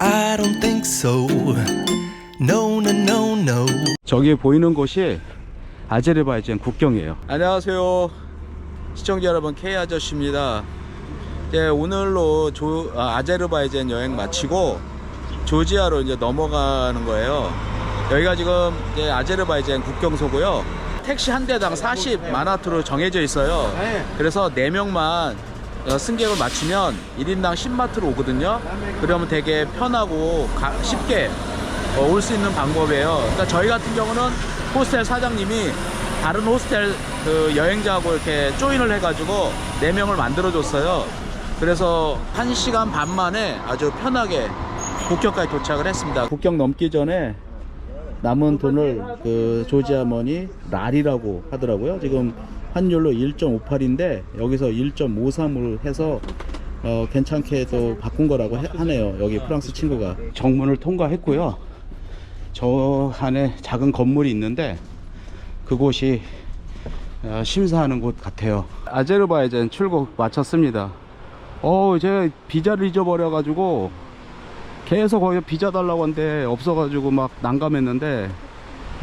I don't think so. No, no, no, no. 저기 보이는 곳이 아제르바이잔 국경이에요. 안녕하세요. 시청자 여러분, K 아저씨입니다. 이제 오늘로 조, 아, 아제르바이잔 여행 마치고 조지아로 이제 넘어가는 거예요. 여기가 지금 이제 아제르바이잔 국경소고요. 택시 한 대당 40 마나트로 정해져 있어요. 그래서 4명만 어, 승객을 맞추면 1인당 10마트로 오거든요. 그러면 되게 편하고 가- 쉽게 올 수 있는 방법이에요. 그러니까 저희 같은 경우는 호스텔 사장님이 다른 호스텔 그 여행자하고 이렇게 조인을 해가지고 4명을 만들어줬어요. 그래서 1시간 반 만에 아주 편하게 국경까지 도착을 했습니다. 국경 넘기 전에 남은 돈을 그 조지 아 머니 랄이라고 하더라고요. 지금 환율로 1.58인데 여기서 1.53을 해서 어, 괜찮게 또 바꾼 거라고 해- 하네요. 여기 프랑스 친구가 정문을 통과했고요. 저 안에 작은 건물이 있는데 그곳이 어, 심사하는 곳 같아요. 아제르바이잔 출국 마쳤습니다. 어, 제가 비자를 잊어버려 가지고 계속 거기 비자 달라고 하는데 없어가지고 막 난감했는데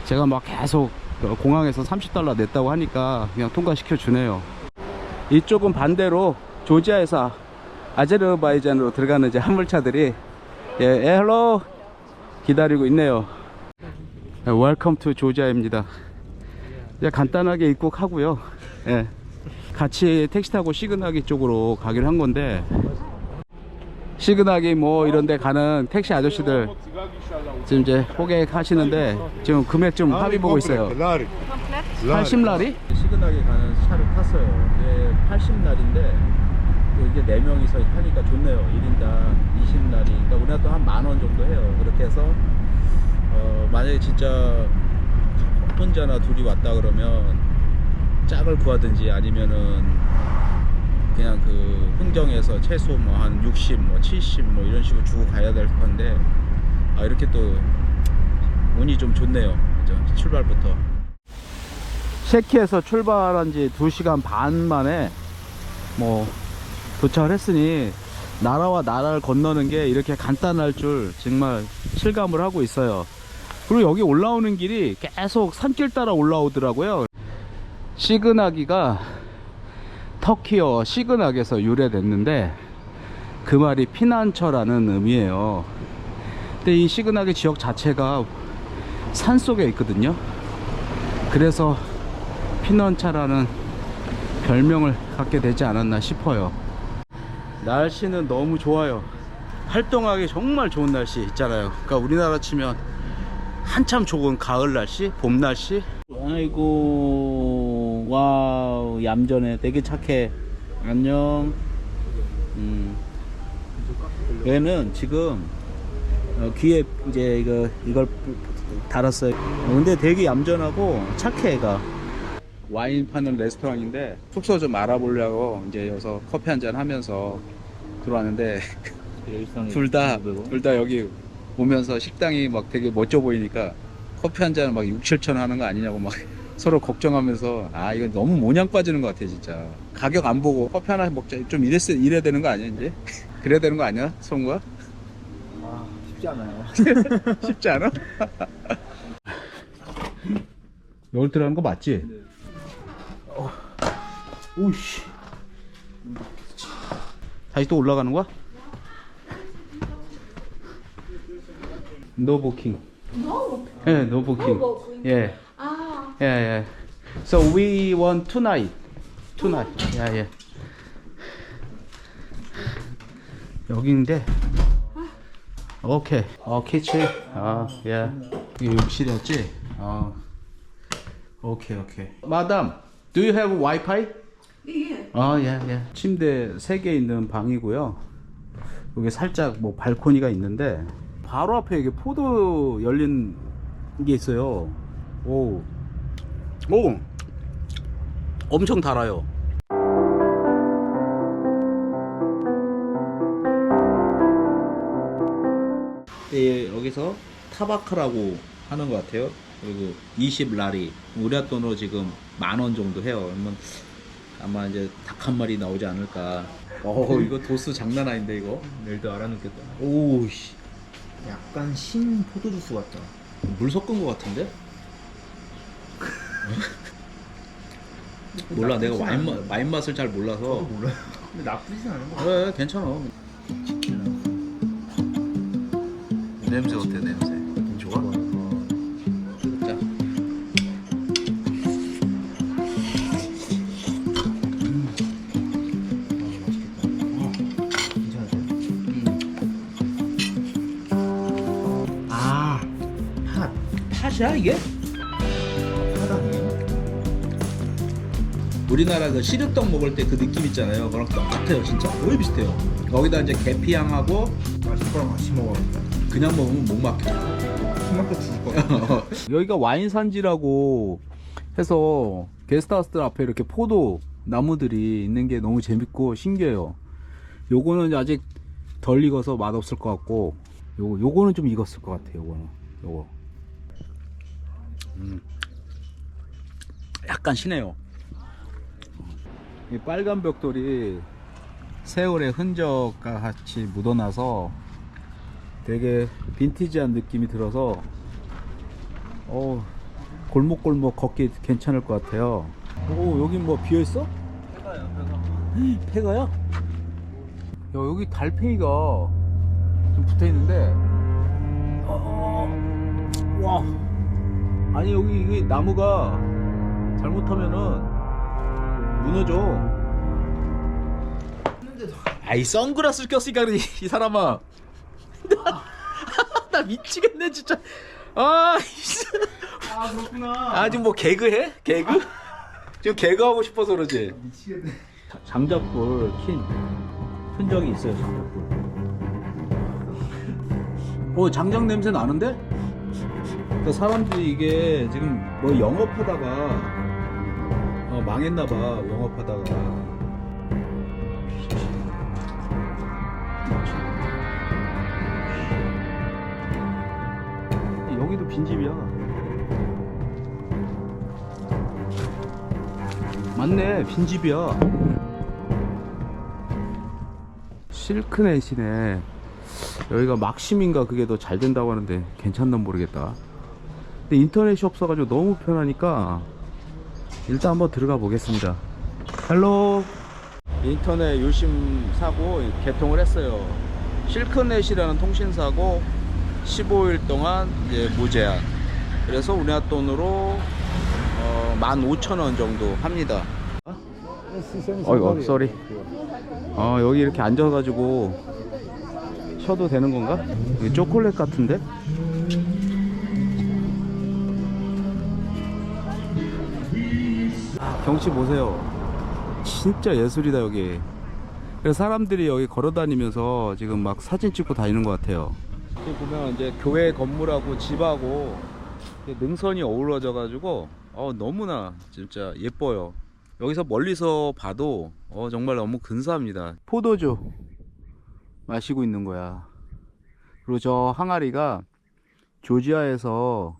제가 막 계속 어, 공항에서 30달러 냈다고 하니까 그냥 통과시켜 주네요. 이쪽은 반대로 조지아에서 아제르바이잔으로 들어가는 이제 화물차들이 예, 예, 헬로 기다리고 있네요. 웰컴 투 조지아입니다. 이제 간단하게 입국하고요. 예. 같이 택시 타고 시그나기 쪽으로 가기로 한 건데 시그나기 뭐 이런 데 가는 택시 아저씨들 지금 이제 호객 하시는데 지금 금액 좀 합의 보고 있어요. 80날이? 시그나기 가는 차를 탔어요. 이게 80날인데 이게 4명이서 타니까 좋네요. 1인당 20날이. 그러니까 우리가 또한 만 원 정도 해요. 그렇게 해서 어, 만약에 진짜 혼자나 둘이 왔다 그러면 짝을 구하든지 아니면은 그냥 그 흥정에서 최소 뭐 한 60, 뭐 70, 뭐 이런 식으로 주고 가야 될 건데 아 이렇게 또 운이 좀 좋네요. 그죠? 출발부터. 셰키에서 출발한 지 2시간 반 만에 뭐 도착을 했으니 나라와 나라를 건너는 게 이렇게 간단할 줄 정말 실감을 하고 있어요. 그리고 여기 올라오는 길이 계속 산길 따라 올라오더라고요. 시그나기가 터키어 시그낙에서 유래됐는데 그 말이 피난처라는 의미예요. 근데 이 시그낙의 지역 자체가 산 속에 있거든요. 그래서 피난처라는 별명을 갖게 되지 않았나 싶어요. 날씨는 너무 좋아요. 활동하기 정말 좋은 날씨 있잖아요. 그러니까 우리나라 치면 한참 좋은 가을 날씨, 봄 날씨. 아이고, 얌전해. 되게 착해. 안녕. 음. 얘는 지금 어, 귀에 이제 이거 이걸 달았어요. 어, 근데 되게 얌전하고 착해 얘가. 와인 파는 레스토랑인데 숙소 좀 알아보려고 이제 여기서 커피 한잔 하면서 들어왔는데 둘 다 둘 다 여기 오면서 식당이 막 되게 멋져 보이니까 커피 한 잔 막 6, 7천 하는 거 아니냐고 막 서로 걱정하면서 아 이거 너무 모냥 빠지는 것 같아 진짜 가격 안 보고 커피 하나 먹자 좀 이랬 이래야 되는 거 아니야 이제 그래야 되는 거 아니야 성우가 아, 쉽지 않아요. 쉽지 않아? 여기 들어가는 거 맞지? 어. 오씨 다시 또 올라가는 거야? 노 부킹 No. 예, 노 부킹 No booking. 예, Ah, 예, 예 So we want tonight tonight 예, 예 여기인데 오케이 어 키친 아 예. 이게 욕실이었지? 아 오케이 오케이 마담 do you have wifi? yeah. 아, 예, 예. 침대 3개 있는 방이고요. 여기 살짝 뭐 발코니가 있는데 바로 앞에 이게 포도 열린 게 있어요. 오. 오. 엄청 달아요. 예, 여기서 타바카라고 하는 것 같아요. 그리고 20라리 우리 돈으로 지금 만 원 정도 해요. 그러면 아마 이제 닭 한 마리 나오지 않을까. 어 이거 도수 장난 아닌데 이거. 내일도 알아놓겠다. 오씨 약간 신 포도주스 같다. 물 섞은 것 같은데? 몰라 내가 나쁘진 와인 맛. 와인 맛을 잘 몰라서. 몰라요. 근데 나쁘진 않은 거 같아. 그래 괜찮아. 냄새 어때 냄새? 좋아? 자. 괜찮으세요? 음. 아, 팥. 팥이야 이게? 우리나라 그 시루떡 먹을 때 그 느낌 있잖아요. 그랑 똑같아요 진짜. 거의 비슷해요. 거기다 이제 계피향하고 맛있거랑 같이 먹어야겠다. 그냥 먹으면 목 막혀. 토마토 죽을 것 같아. 여기가 와인 산지라고 해서 게스트하우스들 앞에 이렇게 포도 나무들이 있는 게 너무 재밌고 신기해요. 요거는 아직 덜 익어서 맛없을 것 같고 요거 요거는 좀 익었을 것 같아요. 요거는 요거. 음. 약간 시네요. 이 빨간 벽돌이 세월의 흔적과 같이 묻어나서 되게 빈티지한 느낌이 들어서 어 골목골목 걷기 괜찮을 것 같아요. 오 여기 뭐 비어 있어? 폐가요, 폐가. 야 여기 달팽이가 좀 붙어 있는데. 어, 와. 아니 여기 나무가 잘못하면은 무너져. 아이 선글라스를 꼈으니까 그러지 이 사람아. 나 미치겠네 진짜. 아. 아, 그렇구나. 아 지금 뭐 개그해? 개그? 지금 개그하고 싶어서 그러지 미치겠네. 장작불 킨 흔적이 있어요 장작불 어 장작 냄새 나는데? 그 사람들이 이게 지금 뭐 영업하다가 어, 망했나봐 영업하다가. 여기도 빈집이야. 맞네 빈집이야. 실크넷이네. 여기가 막심인가 그게 더 잘 된다고 하는데 괜찮나 모르겠다. 근데 인터넷이 없어가지고 너무 편하니까 일단 한번 들어가 보겠습니다 헬로 인터넷 유심 사고 개통을 했어요 실크넷이라는 통신사고 15일 동안 이제 무제한 그래서 우리나라 돈으로 어, 15,000원 정도 합니다. 어이구, 쏘리. 아, 여기 이렇게 앉아가지고 쉬어도 되는 건가? 이게 초콜릿 같은데? 경치 보세요. 진짜 예술이다, 여기. 그래서 사람들이 여기 걸어 다니면서 지금 막 사진 찍고 다니는 것 같아요. 여기 보면 이제 교회 건물하고 집하고 능선이 어우러져 가지고 어 너무나 진짜 예뻐요 여기서 멀리서 봐도 어 정말 너무 근사합니다 포도주 마시고 있는 거야 그리고 저 항아리가 조지아에서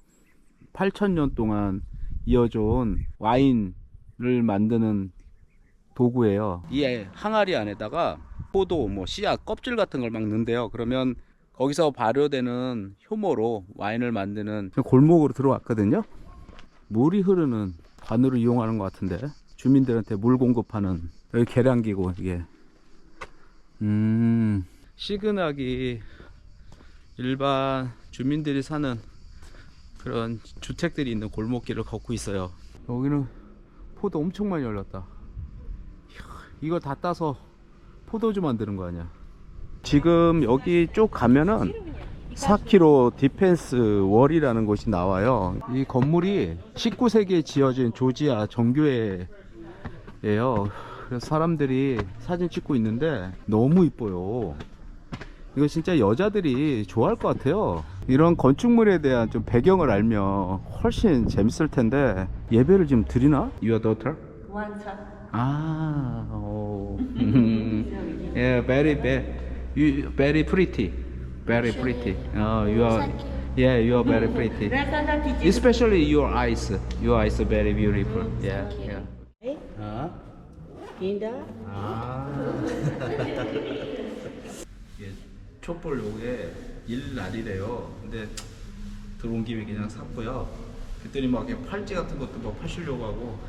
8천년 동안 이어져 온 와인 을 만드는 도구예요 이 항아리 안에다가 포도 뭐 씨앗 껍질 같은 걸 막 넣는데요 그러면 거기서 발효되는 효모로 와인을 만드는 골목으로 들어왔거든요. 물이 흐르는 관으로 이용하는 것 같은데 주민들한테 물 공급하는 여기 계량기고 이게 음 시그널이 일반 주민들이 사는 그런 주택들이 있는 골목길을 걷고 있어요. 여기는 포도 엄청 많이 열렸다. 이거 다 따서 포도주 만드는 거 아니야? 지금 여기 쭉 가면은 4km 디펜스 월이라는 곳이 나와요. 이 건물이 19세기에 지어진 조지아 정교회예요. 그래서 사람들이 사진 찍고 있는데 너무 이뻐요. 이거 진짜 여자들이 좋아할 것 같아요. 이런 건축물에 대한 좀 배경을 알면 훨씬 재밌을 텐데 예배를 지금 드리나? Your daughter? One time. 아, 오. yeah, very, very, you very pretty, very pretty. Oh, you are, yeah, you are very pretty. Especially your eyes, your eyes are very beautiful. Yeah, yeah. 아, Linda, 아. 촛불 요게 일날이래요. 근데 들어온 김에 그냥 샀고요. 그랬더니 막 이렇게 팔찌 같은 것도 막 파시려고 하고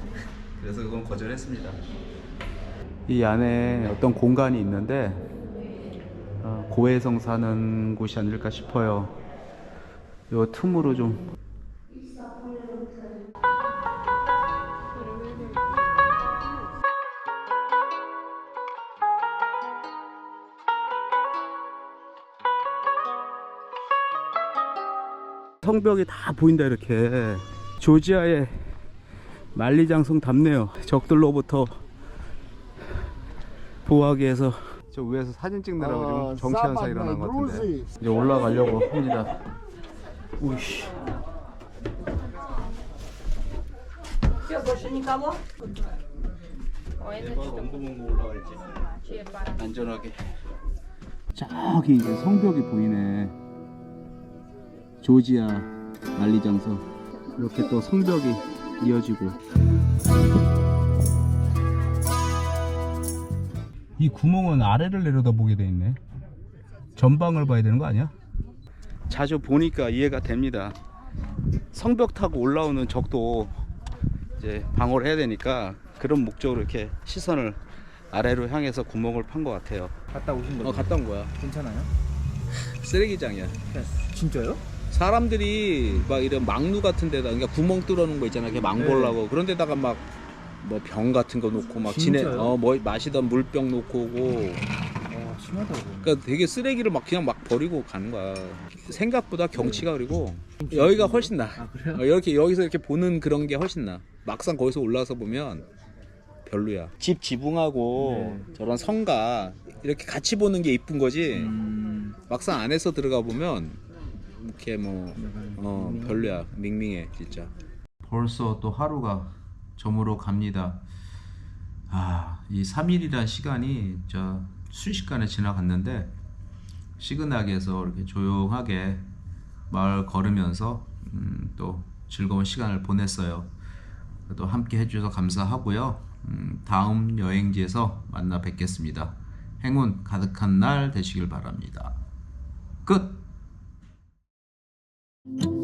그래서 그건 거절했습니다. 이 안에 어떤 공간이 있는데 어, 고해성 사는 곳이 아닐까 싶어요. 요 틈으로 좀 성벽이 다 보인다 이렇게 조지아의 만리장성 답네요 적들로부터 보호하기 위해서 저 위에서 사진 찍느라고 지금 정치 현상 일어난 것 같은데. 이제 올라가려고 합니다. 우이씨. 올라갈지. 안전하게. 저기 이제 성벽이 보이네 조지아 만리장성 이렇게 또 성벽이 이어지고 이 구멍은 아래를 내려다보게 돼 있네 전방을 봐야 되는 거 아니야? 자주 보니까 이해가 됩니다 성벽 타고 올라오는 적도 이제 방어를 해야 되니까 그런 목적으로 이렇게 시선을 아래로 향해서 구멍을 판 것 같아요 갔다 오신 거죠? 어 갔다 온 거야 괜찮아요? 쓰레기장이야 진짜요? 사람들이 막 이런 막루 같은 데다 그러니까 구멍 뚫어놓은 거 있잖아. 이렇게 망 네. 보려고 그런 데다가 막 뭐 병 같은 거 놓고 막 지네 진짜요? 어뭐 마시던 물병 놓고 오고 와 심하다고 그러니까 되게 쓰레기를 막 그냥 막 버리고 가는 거야. 생각보다 경치가 그리고 여기가 훨씬 나. 아 그래요? 어, 이렇게 여기서 이렇게 보는 그런 게 훨씬 나. 막상 거기서 올라와서 보면 별로야. 집 지붕하고 네. 저런 성가 이렇게 같이 보는 게 이쁜 거지. 음... 막상 안에서 들어가 보면 이렇게 뭐 어, 별로야. 밍밍해, 진짜. 벌써 또 하루가 저물어 갑니다. 아, 이 3일이란 시간이 저 순식간에 지나갔는데 시그나기에서 이렇게 조용하게 마을 걸으면서 음, 또 즐거운 시간을 보냈어요. 또 함께 해주셔서 감사하고요. 음, 다음 여행지에서 만나 뵙겠습니다. 행운 가득한 날 되시길 바랍니다. 끝! Thank you.